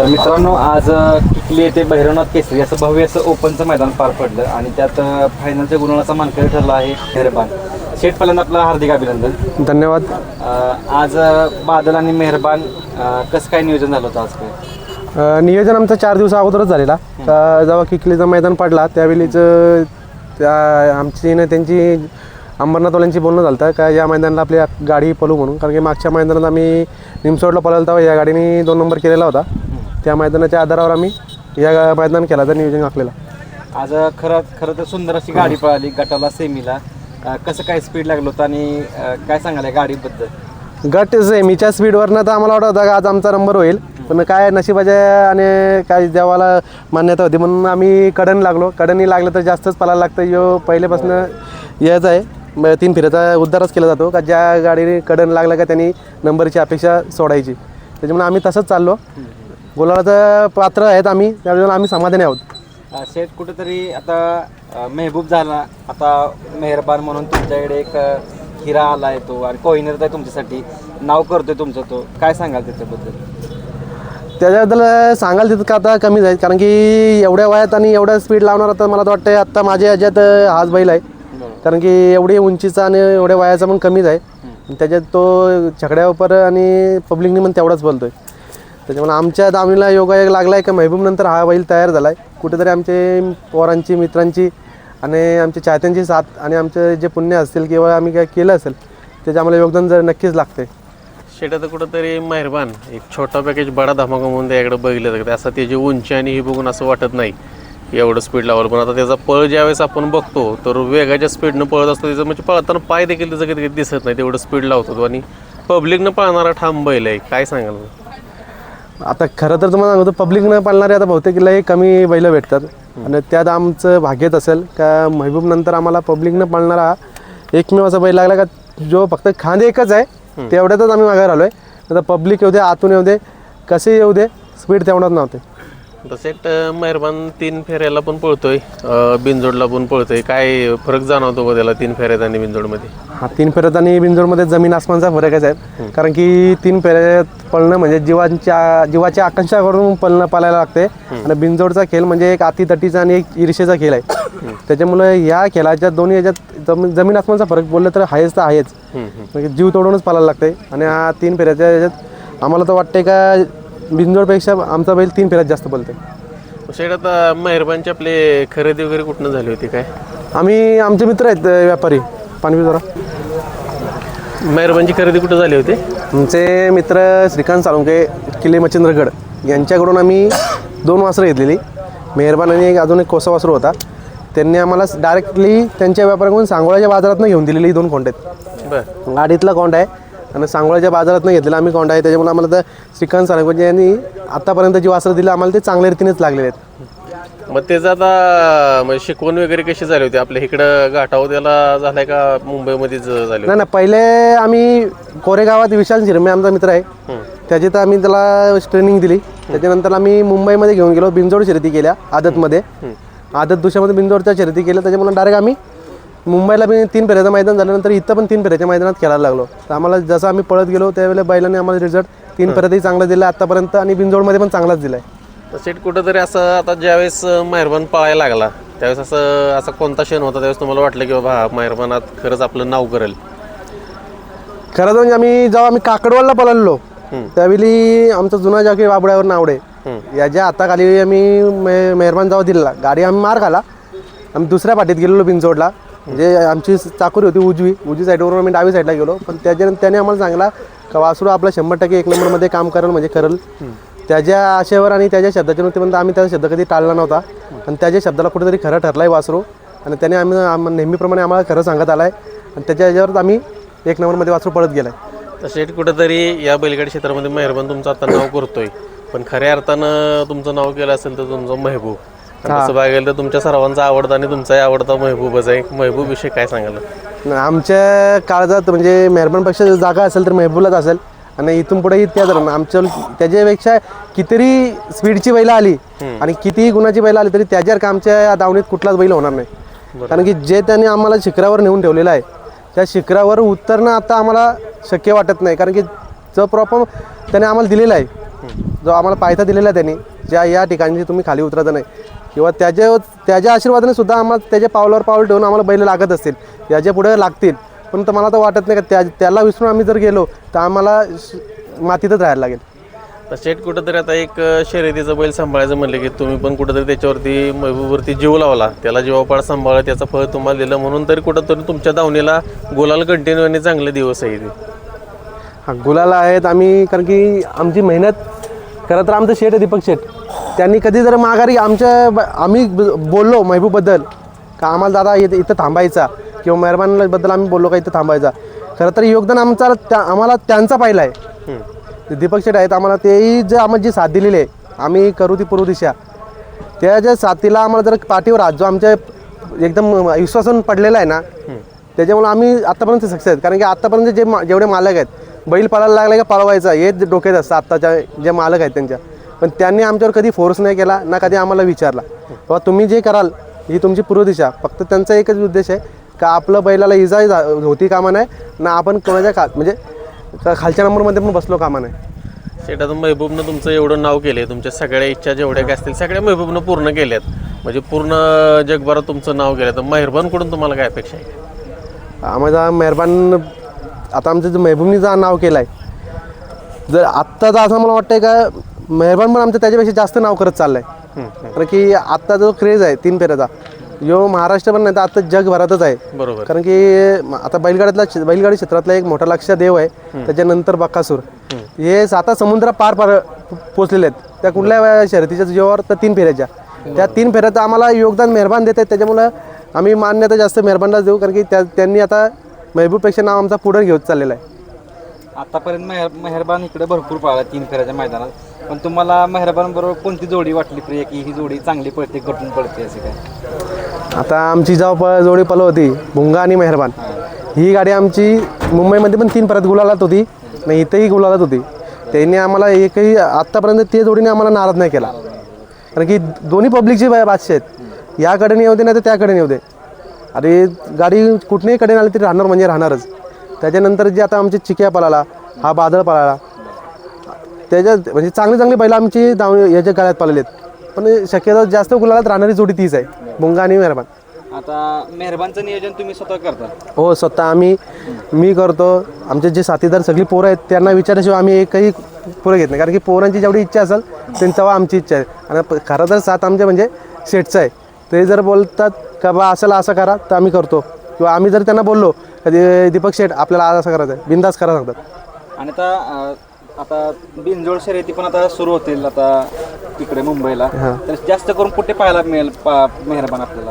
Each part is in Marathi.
तर मित्रांनो आज किकली येथे भैरवनाथ केसरी असं भव्य असं ओपनचं मैदान पार पडलं आणि त्यात फायनलच्या गुणाचा मानकरी ठरला आहे मेहरबान. शेठ पहिल्यांदा आपलं हार्दिक अभिनंदन. धन्यवाद. आज बादल आणि मेहरबान कसं काय नियोजन झालं होतं आज काय? नियोजन आमचं चार दिवसा अगोदरच झालेला. जेव्हा किकलीचं मैदान पडला त्यावेळीच त्या आमची ना त्यांची अंबरनाथवाल्यांची बोलणं झालं होतं का या मैदानाला आपली गाडी पळू म्हणून. कारण की मागच्या मैदानात आम्ही निमसोडला पळाला तेव्हा या गाडीने दोन नंबर केलेला होता. त्या मैदानाच्या आधारावर आम्ही या मैदान केला तर नियोजन आखलेला. आज खरं खरं तर सुंदर अशी गाडी पळाली गटाला सेमीला. अ, कसं काय स्पीड लागलं होतं आणि अ, काय सांगाल या गाडीबद्दल? गट सेमीच्या स्पीडवरनं तर आम्हाला वाटत होतं का आज आमचा नंबर होईल. पण काय नशिबाच्या आणि काय देवाला मान्यता होती म्हणून आम्ही कडन लागलो. कडनी लागलं तर जास्तच पळायला लागतं. यो पहिल्यापासून यायचं आहे. म- तीन फिराचा उद्धारच केला जातो. का ज्या गाडीने कडन लागला का त्यांनी नंबरची अपेक्षा सोडायची. त्याच्यामुळे आम्ही तसंच चाललो. गुलाबाचं पात्र आहेत आम्ही त्यावेळेला आम्ही समाधानी आहोत. अ, शेठ कुठेतरी आता अ, मेहबूब झाला. आता मेहरबान म्हणून तुमच्याकडे एक अ, हिरा आला आहे तो आणि कोहिनर आहे तुमच्यासाठी नाव करतोय तुमचं तो. काय सांगाल त्याच्याबद्दल? त्याच्याबद्दल सांगाल तिथं का आता कमीच आहे कारण की एवढ्या वयात आणि एवढ्या स्पीड लावणार आता मला तर वाटतं आत्ता माझ्या ह्याच्यात हाच बैल आहे. कारण की एवढी उंचीचा आणि एवढ्या वयाचा पण कमीच आहे. त्याच्यात तो छकड्यावर आणि पब्लिकनी पण तेवढाच बोलतोय. त्याच्यामुळे आमच्या दावणीला योगायोग लागला आहे का महबूब नंतर हा बैल तयार झाला आहे कुठेतरी आमचे पोरांची मित्रांची आणि आमच्या चाहत्यांची साथ आणि आमचे जे पुण्य असतील किंवा आम्ही काय केलं असेल त्याचं आम्हाला योगदान जर नक्कीच लागते शेटा तर कुठंतरी मेहरबान. एक छोटा पॅकेज बडा धमाका म्हणून त्याकडे बघितलं जातं असं त्याची उंची आणि ही बघून असं वाटत नाही. एवढं स्पीड लावलं पण आता त्याचा पळ ज्यावेळेस आपण बघतो तर वेगाच्या स्पीडनं पळत असतो त्याचं म्हणजे पळताना पाय देखील त्याचं कधी दिसत नाही. तेवढं स्पीड लावतो आणि पब्लिकनं पळणारा ठाम बैल आहे. काय सांगाल? आता खरं तर तुम्हाला सांगतो पब्लिकनं पाळणारे आता बहुतेक लय कमी बैलं भेटतात. आणि त्यात आमचं भाग्यत असेल का महबूब नंतर आम्हाला पब्लिकनं पाळणारा एकमेव असा बैल लागला का जो फक्त खांदे एकच आहे तेवढ्यातच आम्ही मागे राहिलो आहे आता पब्लिक येऊ दे आतून येऊ दे कसे येऊ दे स्पीड तेवढाच नव्हते. तसेच मेहरबान तीन फेऱ्याला पण पळतोय. अं, बिनजोडला पण पळतोय. काय फरक जाणवतो का त्याला तीन फेऱ्यात आणि बिनजोडमध्ये? हा तीन फेऱ्यात आणि बिंजोडमध्ये जमीन आसमानचा फरकच आहे कारण की तीन फेऱ्यात पळणं म्हणजे जीवांच्या जीवाची आकांक्षा करून पळणं पाळायला लागते. आणि बिंजोडचा खेळ म्हणजे एक अतितटीचा आणि एक ईर्षेचा खेळ आहे. त्याच्यामुळे या खेळाच्या दोन्ही याच्यात जमीन जमीन आसमानचा फरक बोललं तर आहेच तर आहेच. म्हणजे जीव तोडूनच पाळायला लागते. आणि हा तीन फेऱ्याच्या याच्यात आम्हाला तर वाटते का बिंजोडपेक्षा आमचा बैल तीन फेऱ्यात जास्त बोलते शेट आता मेहरबानची आपले खरेदी वगैरे कुठनं झाली होती काय? आम्ही आमचे मित्र आहेत व्यापारी. पानवी जरा. मेहरबानची खरेदी कुठं झाली होती? आमचे मित्र श्रीकांत साळुंके किल्ले मच्छिंद्रगड यांच्याकडून आम्ही दोन वासरं घेतलेली. मेहरबान आणि एक अजून एक कोसा वासरू होता. त्यांनी आम्हाला डायरेक्टली त्यांच्या व्यापाऱ्याकडून सांगोळ्याच्या बाजारातनं घेऊन दिलेली दोन कोंड आहेत. बरं. गाडीतला कोंड आहे. आणि सांगोळ्याच्या बाजारातनं घेतलेला आम्ही कोंड आहे त्याच्यामुळे आम्हाला तर श्रीकांत साळुंके यांनी आतापर्यंत जी वासरं दिली आम्हाला ते चांगल्या रीतीनेच लागलेले आहेत. मग त्याचं आता म्हणजे शिकवण वगैरे कशी झाली होती? आपल्या इकडं घाटावर त्याला झालाय का मुंबईमध्येच झाली नाही नाही पहिले आम्ही कोरेगावात विशाल शिरमे आमचा मित्र आहे. त्याची तर आम्ही त्याला ट्रेनिंग दिली. त्याच्यानंतर आम्ही मुंबईमध्ये घेऊन गेलो बिंजोड शर्यती केल्या आदतमध्ये. आदत दुसऱ्यामध्ये बिंजोडच्या शर्यती केल्या त्याच्यामुळे डायरेक्ट आम्ही मुंबईला बी तीन फेऱ्याचं मैदान झाल्यानंतर इथं पण तीन फेऱ्याच्या मैदानात खेळायला लागलो. तर आम्हाला जसं आम्ही पळत गेलो त्यावेळेला बैलांनी आम्हाला रिझल्ट तीन फेऱ्यातही चांगला दिला. आतापर्यंत आणि बिंजोडमध्ये पण चांगलाच दिला आहे सेट कुठंतरी असं आता ज्यावेळेस मेहरबान पळायला लागला त्यावेळेस असं असा कोणता क्षण होता? त्यावेळेस तुम्हाला वाटलं की बाबा मेहरबानात खरंच आपलं नाव करेल. खरं तर म्हणजे आम्ही जेव्हा आम्ही काकडवाडला पळालो त्यावेळी आमचा जुना जॉकी बाबड्यावर नावडे याच्या हाताखाली आम्ही मे मेहरबान जेव्हा दिलेला गाडी आम्ही मार खाला आम्ही दुसऱ्या पाठीत गेलेलो बिनचोडला म्हणजे आमची चाकरी होती उजवी उजवी साईडवरून आम्ही डावी साईडला गेलो. पण त्याच्यानंतर त्याने आम्हाला सांगला का वासरू आपला शंभर टक्के एक नंबरमध्ये काम करेल म्हणजे करेल. त्याच्या आशेवर आणि त्याच्या शब्दाच्या नुसार आम्ही त्याचा शब्द कधी टाळला नव्हता. आणि त्याच्या शब्दाला कुठेतरी खरं ठरला आहे वासरू. आणि त्याने आम्ही आम- नेहमीप्रमाणे आम्हाला खरं सांगत आला आहे आणि त्याच्या याच्यावर आम्ही एक नंबरमध्ये वासरू पळत गेला आहे तसेच कुठंतरी या बैलगाडी क्षेत्रामध्ये मेहरबान तुमचं आता नाव करतोय. पण खऱ्या अर्थानं तुमचं नाव केलं असेल तर तुमचं महबूब. तसं बघायला गेलं तर तुमच्या सर्वांचा आवडता आणि तुमचाही आवडता महबूबच आहे महबूब विषयी काय सांगाल? न- आमच्या काळजात म्हणजे मेहरबानपेक्षा जागा असेल तर मेहबूबलाच असेल. आणि इथून पुढेही त्याच राहणार आमच्या त्याच्यापेक्षा कितीही स्पीडची बैलं आली आणि कितीही गुणाची बैलं आली तरी त्याच्यासारखं आमच्या दावणीत कुठलाच बैल होणार नाही. कारण की जे त्यांनी आम्हाला शिखरावर नेऊन ठेवलेलं आहे त्या शिखरावर उतरणं आता आम्हाला शक्य वाटत नाही. कारण की जो प्रॉपर त्याने आम्हाला दिलेला आहे जो आम्हाला पायथा दिलेला आहे त्यांनी ज्या या ठिकाणी तुम्ही खाली उतरायचं नाही. किंवा त्याच्या त्याच्या आशीर्वादाने सुद्धा आम्हाला त्याच्या पावलावर पाऊल ठेवून आम्हाला बैल लागत असतील. याच्यापुढे लागतील. पण तर मला तर वाटत नाही का त्या त्याला विसरून आम्ही जर गेलो तर आम्हाला मातीतच राहायला लागेल. तर शेट कुठंतरी आता एक शर्यतीचा बैल सांभाळायचं म्हणलं की तुम्ही पण कुठंतरी त्याच्यावरती महबूबवरती जीव लावला. त्याला जीवापाड सांभाळला त्याचं फळ तुम्हाला दिलं म्हणून तरी कुठंतरी तुमच्या दावणीला गोलाल कंटिन्यू आणि चांगले दिवस आहे. ते हा गुलाला आहेत आम्ही कारण की आमची मेहनत खरं तर आमचं शेठ आहे दीपक शेठ. त्यांनी कधी जर माघारी आमच्या आम्ही बोललो महबूबबद्दल का आम्हाला दादा इथं इथं थांबायचा किंवा मेहरबानबद्दल आम्ही बोललो का इथं थांबायचा खरं तर योगदान आमचा त्या आम्हाला त्यांचा पाहिला आहे. दीपक शेठ आहेत आम्हाला तेही जे आम्हाला जी साथ दिलेली आहे आम्ही करू ती पूर्व दिशा. त्या ज्या साथीला आम्हाला जर पाठीवर हात जो आमच्या एकदम विश्वासून पडलेला आहे ना त्याच्यामुळे आम्ही आत्तापर्यंत सक्सेस आहेत. कारण की आत्तापर्यंत जे जेवढे मालक आहेत बैल पाळायला लागले का पळवायचा हे डोक्यात असतं. आत्ताच्या जे मालक आहेत त्यांच्या. पण त्यांनी आमच्यावर कधी फोर्स नाही केला ना कधी आम्हाला विचारला. बाबा तुम्ही जे कराल ही तुमची पूर्व दिशा. फक्त त्यांचा एकच उद्देश आहे का आपलं बैलाला इजा होती कामा नाही ना आपण कोणाच्या खा म्हणजे खालच्या नंबरमध्ये पण बसलो कामा नाही शेट आता महबूबनं तुमचं एवढं नाव केले तुमच्या सगळ्या इच्छा जेवढ्या काय असतील सगळ्या महबूबनं पूर्ण केल्यात. म्हणजे पूर्ण जगभरात तुमचं नाव केलं तर मेहरबानकडून तुम्हाला काय अपेक्षा आहे? आम्हाला मेहरबान आता आमचं जे महबूबनी जो नाव केलं आहे जर आत्ताचं असं मला वाटतंय का मेहरबान पण आमचं त्याच्यापेक्षा जास्त नाव करत चाललं आहे कारण की आत्ता जो क्रेज आहे तीन फेऱ्याचा जो महाराष्ट्र पण नाही तर आता जगभरातच आहे. बरोबर. कारण की आता बैलगाड्यातला बैलगाडी क्षेत्रातला एक मोठा लक्ष देव आहे त्याच्यानंतर बक्कासूर हे साता समुद्र पार पार पोचलेले आहेत. त्या कुठल्या शर्यतीच्या जीवावर तर तीन फेऱ्याच्या. त्या तीन फेऱ्यात आम्हाला योगदान मेहरबान देत आहेत. त्याच्यामुळं आम्ही मान्यता जास्त मेहरबानलाच देऊ कारण की त्या त्यांनी आता महबूबपेक्षा नाव आमचा पुढे घेऊन चाललेला आहे. आतापर्यंत मेहर मेहरबान इकडे भरपूर पाळला तीन फेऱ्याच्या मैदानात. पण तुम्हाला मेहरबान बरोबर कोणती जोडी वाटली प्रिय? की ही जोडी चांगली पडते गटून पडते असे काय? आता आमची जेव्हा प जोडी पल होती भुंगा आणि मेहरबान ही गाडी आमची मुंबईमध्ये पण तीन परत गुलालात होती आणि इथंही गुलालात होती. त्यांनी आम्हाला एकही आत्तापर्यंत ते जोडीने आम्हाला नाराज नाही केला. कारण की दोन्ही पब्लिकची बा- बादशाह आहेत याकडे नाही होते नाही तर त्याकडे नाही होते अरे गाडी कुठल्याही कडे आली तरी राहणार म्हणजे राहणारच. त्याच्यानंतर जे आता आमचे चिक्या पळाला हा बादळ पळाला त्याच्यात म्हणजे चांगली चांगली बैलं आमची दाव याच्या गाड्यात पळालेत. पण शक्यतो जास्त गुलालात राहणारी जोडी तीच आहे भुंगा आणि मेहरबान. आता मेहरबानचं नियोजन तुम्ही स्वतः करता? हो स्वतः आम्ही मी करतो. आमचे जे साथीदार सगळी पोरं आहेत त्यांना विचारल्याशिवाय आम्ही एकही पोरं घेत नाही. कारण की पोरांची जेवढी इच्छा असेल त्यांच्यावर आमची इच्छा आहे. आणि खरं तर साथ आमच्या म्हणजे शेटचं आहे. ते जर बोलतात का बा असं असं करा तर आम्ही करतो. किंवा आम्ही जर त्यांना बोललो कधी दीपक शेठ आपल्याला आज असं करायचं आहे बिंदास करा सांगतात. आणि आता आता बिनजोड शर्यती पण आता सुरू होतील आता तिकडे मुंबईला. तर जास्त करून कुठे पाहायला मिळेल पा मेहरबान आपल्याला?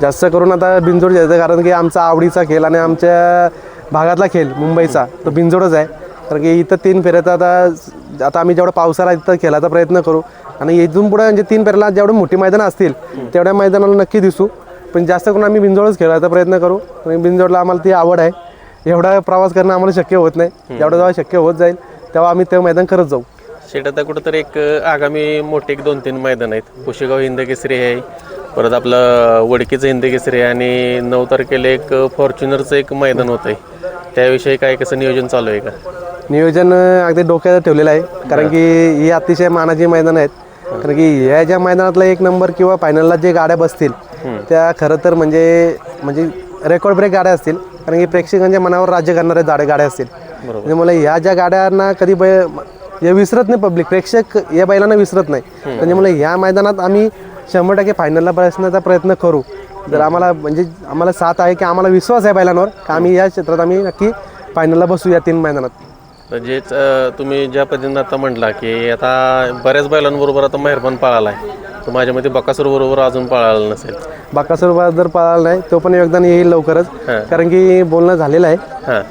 जास्त करून आता बिंजोड जायचं कारण की आमचा आवडीचा खेळ आणि आमच्या भागातला खेळ मुंबईचा तो बिंजोडच आहे. कारण की इथं तीन फेऱ्याचा आता आता आम्ही जेवढा पावसाळा इथं खेळायचा प्रयत्न करू. आणि इथून पुढे म्हणजे तीन फेऱ्याला जेवढे मोठी मैदानं असतील तेवढ्या मैदानाला नक्की दिसू. पण जास्त करून आम्ही बिंजोडच खेळायचा प्रयत्न करू. आणि बिंजोडला आम्हाला ती आवड आहे. एवढा प्रवास करणं आम्हाला शक्य होत नाही. जेवढं जेव्हा शक्य होत जाईल तेव्हा आम्ही ते मैदान करत जाऊ. शेट आता कुठंतरी एक आगामी मोठे एक दोन तीन मैदान आहेत. कुशेगाव हिंद केसरी आहे. परत आपलं वडकीचं हिंद केसरी आहे. आणि नऊ तारखेला एक फॉर्च्युनरचं एक मैदान होत आहे त्याविषयी काय कसं नियोजन चालू आहे का? नियोजन अगदी डोक्यात ठेवलेलं आहे. कारण की ही अतिशय मानाची मैदान आहेत. कारण की ह्या ज्या मैदानातला एक नंबर किंवा फायनलला जे गाड्या बसतील त्या खरं तर म्हणजे म्हणजे रेकॉर्ड ब्रेक गाड्या असतील. कारण की प्रेक्षकांच्या मनावर राज्य करणाऱ्या जाड्या गाड्या असतील. त्याच्यामुळे ह्या ज्या गाड्यांना कधी बै हे विसरत नाही पब्लिक प्रेक्षक या बैलांना विसरत नाही. त्याच्यामुळे ह्या मैदानात आम्ही शंभर टक्के फायनलला बसण्याचा प्रयत्न करू. जर आम्हाला म्हणजे आम्हाला साथ आहे की आम्हाला विश्वास आहे बैलांवर का आम्ही या क्षेत्रात आम्ही नक्की फायनलला बसू या तीन मैदानात. तर जेच अ, तुम्ही ज्या पद्धतीनं आता म्हटला की आता बऱ्याच बैलांबरोबर आता मेहरबान पाळाला आहे तर माझ्या मते बकासूर बरोबर अजून पाळाला नसेल. बाकासोर जर पळाला नाही तो पण योगदान येईल लवकरच. कारण की बोलणं झालेलं आहे. हां.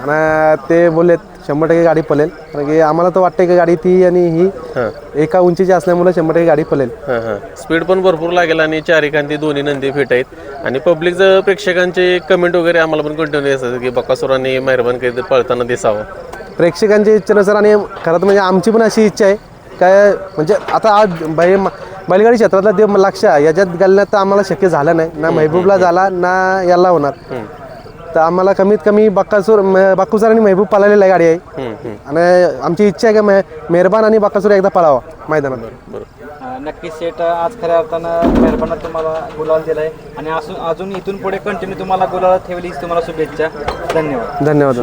आणि ते बोललेत शंभर टक्के गाडी पळेल. कारण की आम्हाला तर वाटतं की गाडी ती आणि ही हां. एका उंचीची असल्यामुळे शंभर टक्के गाडी पळेल. हां हां. स्पीड पण भरपूर लागेल आणि चारी कांती दोन्ही नंदी फिट आहेत. आणि पब्लिकचं प्रेक्षकांचे कमेंट वगैरे आम्हाला पण कंटिन्यू असतात की बकासूर आणि मेहरबान कधी पळताना दिसावं. प्रेक्षकांची इच्छेनुसार आणि खरं तर म्हणजे आमची पण अशी इच्छा आहे. काय म्हणजे आता आज बै बैलगाडी क्षेत्रातला ते लक्ष याच्यात घालण्यात तर आम्हाला शक्य झालं नाही. ना महबूबला झाला ना याला होणार. तर आम्हाला कमीत कमी बक्कासूर बक्कुसर आणि महबूब पळालेली गाडी आहे. आणि आमची इच्छा आहे की मे मेहरबान आणि बक्कासूर एकदा पळावा मैदानात. नक्कीच शेट आज खऱ्या अर्थानं मेहरबानात तुम्हाला गुलाल दिलाय. आणि असून अजून इथून पुढे कंटिन्यू तुम्हाला गुलाल ठेवली तुम्हाला शुभेच्छा. धन्यवाद. धन्यवाद.